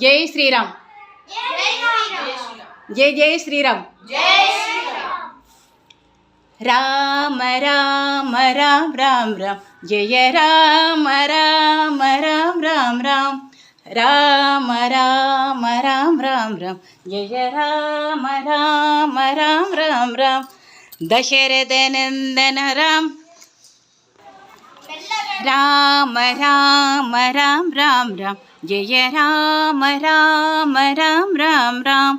जय श्री राम जय जय श्री राम राम राम राम राम राम जय राम राम राम राम राम राम राम राम राम राम जय राम राम राम राम राम दशरथ नंदन राम రామ రామ రామ రామ రామ జయ రామ రామ రామ రామ రామ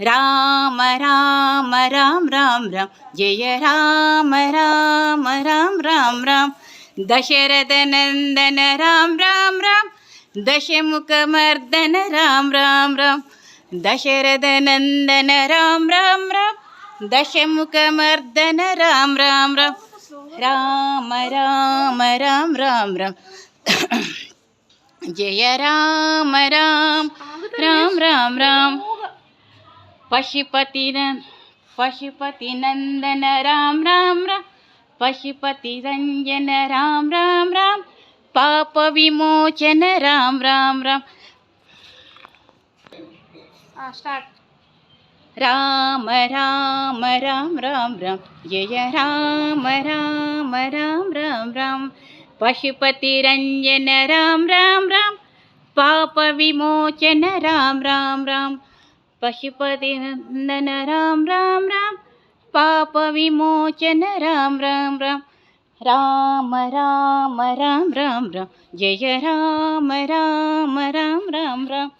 రామ రామ రామ రామ రామ జయ రామ రామ రామ రామ రామ దశరథ నందన రామ రామ రామ దశముఖమర్దన రామ రామ రామ దశరథ నందన రామ రామ రామ దశముఖమర్దన రామ రామ రామ राम राम राम राम राम। जय राम राम राम राम राम। पशुपति पशुपति नंदन, राम राम राम। पशुपति रंजन, राम राम राम। पाप विमोचन, राम राम राम। स्टार्ट राम राम राम राम राम जय राम राम राम राम राम पशुपतिरञ्जन राम राम राम पापविमोचन राम राम राम पशुपतिनन्दन राम राम राम पापविमोचन राम राम राम राम राम राम राम राम जय राम राम राम राम राम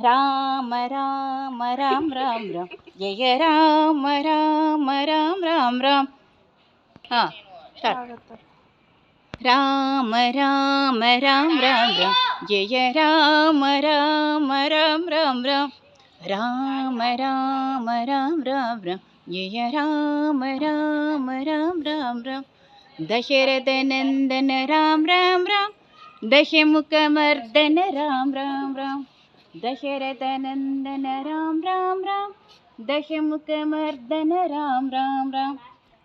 राम राम राम राम राम जय राम राम राम राम राम हाँ राम राम राम राम राम जय राम राम राम राम राम राम राम राम राम राम जय राम राम राम राम राम दशरथ नंदन राम राम राम दशमुख मर्दन राम राम राम दशरथ नंदन राम राम राम दशमुख मर्दन राम राम राम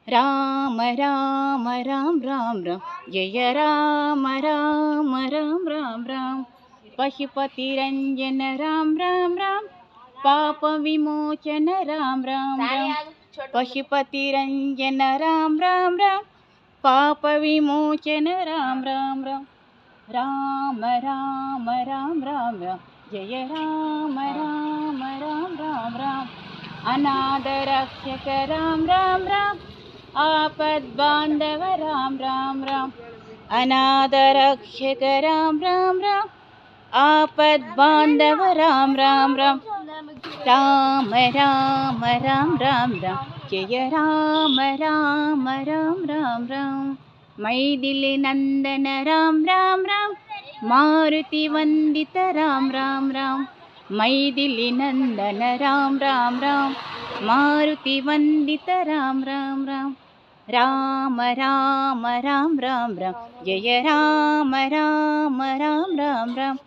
राम राम राम राम राम जय राम राम राम राम राम पशुपतिरञ्जन राम राम राम पाप विमोचन राम राम राम पशुपतिरञ्जन राम राम राम पाप विमोचन राम राम राम राम राम राम राम राम రామ రామ రామ రామ రామ రామ రామ రామ జయ రామ రామ రామ రామ రామ అనాథ రక్షక రామ రామ రామ ఆపద్ బాంధవ రామ రామ రామ అనాథ రక్షక రామ రామ రామ ఆపద్ బాంధవ రామ రామ రామ రామ రామ రామ రామ రామ జయ రామ రామ రామ రామ రామ మైథిలి నందన రామ రామ రామ మారుతి వందిత రామ్ రామ్ రామ్ మైదిలి నందన రామ్ రామ్ రామ్ మారుతి వందిత రామ్ రామ్ రామ్ రామ రామ రామ్ రామ్ రామ్ జయ రామ రామ రామ్ రామ్ రామ్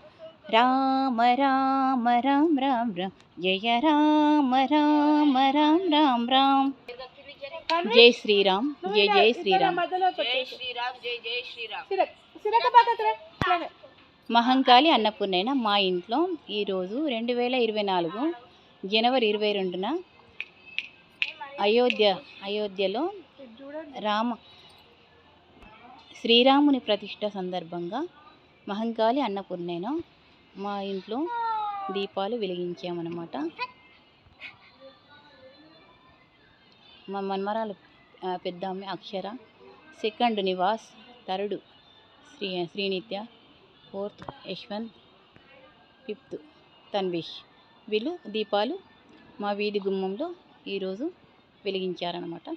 రామ రామ రామ్ రామ్ రామ్ జయ రామ రామ రామ్ రామ్ రామ్. జై శ్రీరామ్ జై జై శ్రీరామ్. జై శ్రీరామ్ జై జై శ్రీరామ్. మహంకాళి అన్నపూర్ణైన మా ఇంట్లో ఈరోజు రెండు వేల ఇరవై నాలుగు జనవరి ఇరవై రెండున అయోధ్య అయోధ్యలో రామ శ్రీరాముని ప్రతిష్ట సందర్భంగా మహంకాళి అన్నపూర్ణైన మా ఇంట్లో దీపాలు వెలిగించామన్నమాట. మా మన్మరాలు ఆ, పెద్ద Akshara second Nivas third Shri Srinitya fourth Yashwant fifth Tanvish వీళ్ళు దీపాలు మా వీధి గుమ్మంలో ఈరోజు వెలిగించారనమాట